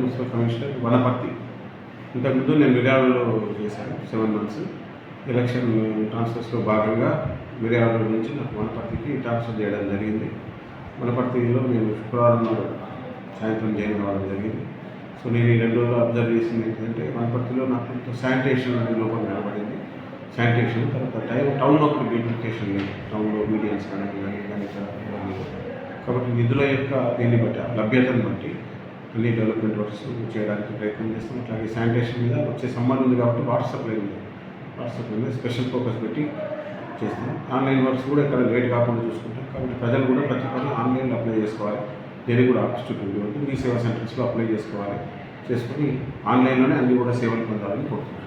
Municipal commissioner Wanaparthy ఇంతకుముందు నేను మిర్యాలలో చేశాను సెవెన్ మంత్స్ ఎలక్షన్ ట్రాన్స్ఫర్స్లో భాగంగా మిర్యాల నుంచి నాకు వనపర్తికి ట్రాన్స్ఫర్ చేయడం జరిగింది. వనపర్తిలో నేను శుక్రవారం సాయంత్రం జాయిన్ అవ్వడం జరిగింది. సో నేను ఈ రెండు రోజులు అబ్జర్వ్ చేసింది ఏంటంటే వనపర్తిలో నాకు కొంత శానిటేషన్ అనేది లోపం కనబడింది. శానిటేషన్ తర్వాత టైం టౌన్ ఒకటి బ్యూటిఫికేషన్ లేదు. టౌన్లో మీడియన్స్ కానీ కానీ కానీ కాబట్టి నిధుల యొక్క దీన్ని బట్టి ఆ లభ్యతను బట్టి అన్ని డెవలప్మెంట్ వర్క్స్ చేయడానికి ప్రయత్నం చేస్తాం. అట్లాగే శానిటేషన్ మీద వచ్చే సంబంధం ఉంది కాబట్టి వాటర్ సప్లై ఉంది వాటర్ సప్లై మీద స్పెషల్ ఫోకస్ పెట్టి చేస్తాం. ఆన్లైన్ వర్క్స్ కూడా ఇక్కడ లేట్ కాకుండా చూసుకుంటాం. కాబట్టి ప్రజలు కూడా ప్రతి పని ఆన్లైన్లో అప్లై చేసుకోవాలి. దేనికి కూడా ఆపర్చునిటీ ఉంటుంది మీ సేవా సెంటర్స్లో అప్లై చేసుకోవాలి. చేసుకుని ఆన్లైన్లోనే అన్ని కూడా సేవలు పొందాలని కోరుతున్నాను